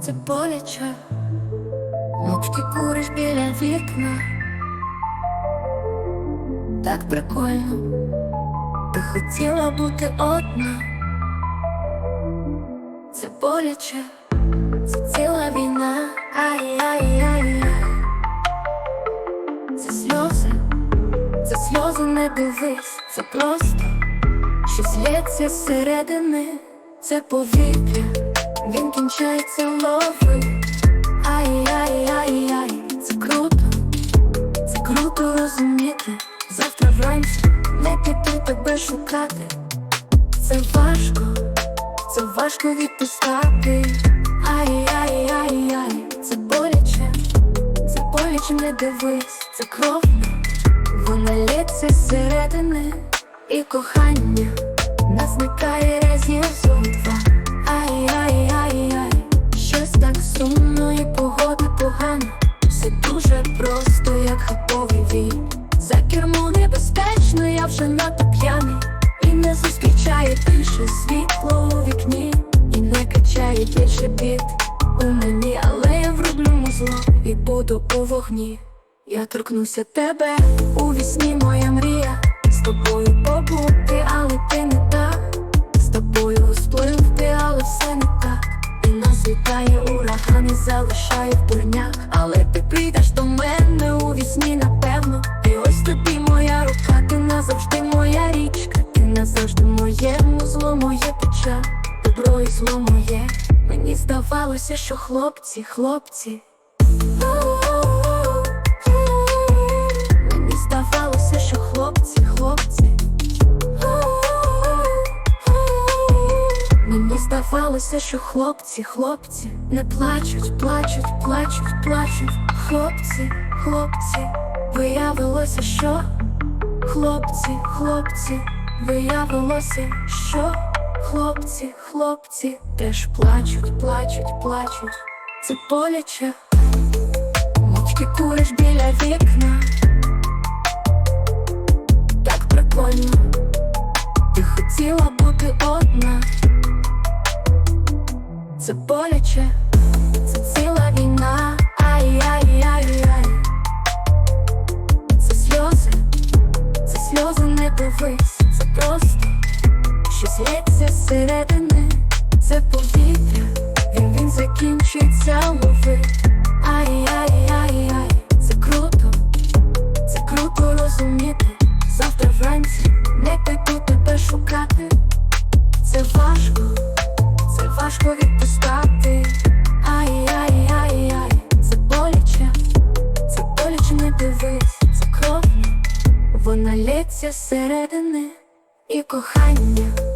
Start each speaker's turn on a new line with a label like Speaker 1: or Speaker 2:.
Speaker 1: це боляче, мовчки куриш біля вікна. Так прикольно, ти хотіла бути одна. Це боляче, це ціла війна. Ай-яй-яй-яй. Це сльози, це сльози не дивись, це просто щось лється зсередини, це повітря, кінчається лови. Ай-яй-яй-яй, це круто, це круто розуміти. Завтра вранці не піти тебе шукати. Це важко, це важко відпускати. Ай-яй-яй-яй, це боляче, це боляче не дивись, це кров, вона лється зсередини і кохання нас зникає разів зо два. Ай-яй-яй-яй, вже надто п'яний І не зустрічає більше світло у вікні І не качає більше бід у мені, але я вроблю музло і буду у вогні. Я торкнуся тебе у вісні, моя мрія з тобою побути, але ти не так. З тобою спливти, але все не так. І нас вітає ураган і залишає в дурнях. Але ти прийдеш до мене у вісні, напевно. І ось тобі ти назавжди моя річка. Ти назавжди моє музло, моє печаль, добро і зло моє. Мені здавалося, що хлопці, хлопці. Мені здавалося, що хлопці, хлопці. Мені здавалося, що хлопці, хлопці не плачуть, плачуть, плачуть, плачуть. Хлопці, хлопці, виявилося, що хлопці, хлопці, виявилося, що хлопці, хлопці теж плачуть, плачуть, плачуть. Це боляче, мовчки куриш біля вікна. Так прикольно, ти хотіла бути одна. Це боляче, дивись, це просто щось лється зсередини, це повітря, він він закінчується лови. Ай-яй-яй-яй, це круто, це круто розуміти. Завтра вранці не піду тебе шукати. Це важко, це важко відпускати. Ай-яй-яй-яй, це боляче, це боляче не дивись, вона лється зсередини і кохання